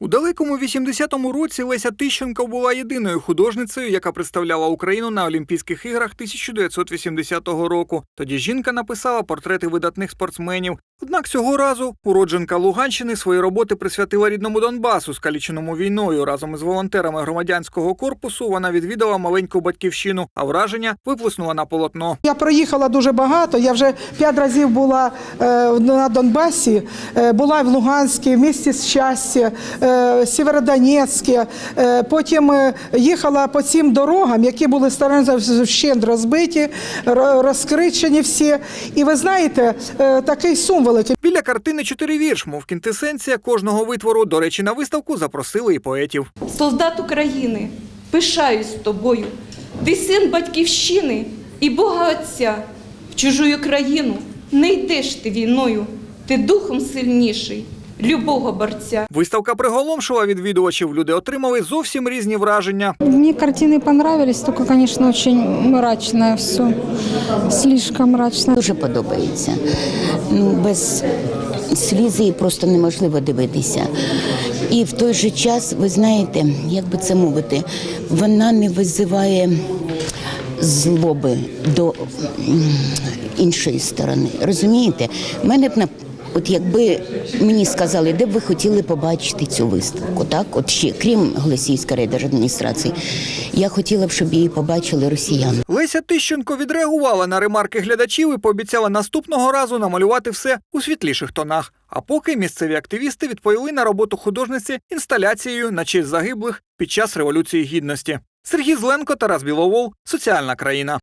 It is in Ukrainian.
У далекому 80-му році Леся Тищенко була єдиною художницею, яка представляла Україну на Олімпійських іграх 1980 року. Тоді жінка написала портрети видатних спортсменів. Однак цього разу уродженка Луганщини свої роботи присвятила рідному Донбасу, скаліченому війною. Разом із волонтерами громадянського корпусу вона відвідала маленьку батьківщину, а враження виплеснула на полотно. Я проїхала дуже багато. Я вже п'ять разів була е, на Донбасі, е, була в Луганській, в місті Щастя, е, Сєвєродонецьке. Потім їхала по цим дорогам, які були старанно вщент розбиті, розкричені всі. І ви знаєте, такий сум великий. Біля картини чотири вірш, мов кінтесенція кожного витвору. До речі, на виставку запросили і поетів. солдат України, пишаюсь тобою. Ти син батьківщини і Бога Отця. В чужую країну не йдеш ти війною, ти духом сильніший, любого борця. Виставка приголомшила відвідувачів. Люди отримали зовсім різні враження. Мне картины понравились, только, конечно, очень мрачное все. Слишком мрачно. Дуже подобається. Ну, без сліз її просто неможливо дивитися. І в той же час, ви знаєте, як би це мовити, вона не визиває злоби до іншої сторони. Розумієте? В мене б на От якби мені сказали, де б ви хотіли побачити цю виставку, так? От ще крім Голосійської райдержадміністрації, я хотіла б, щоб її побачили росіяни. Леся Тищенко відреагувала на ремарки глядачів і пообіцяла наступного разу намалювати все у світліших тонах. А поки місцеві активісти відповіли на роботу художниці інсталяцією на честь загиблих під час революції гідності. Сергій Зленко, Тарас Біловол, соціальна країна.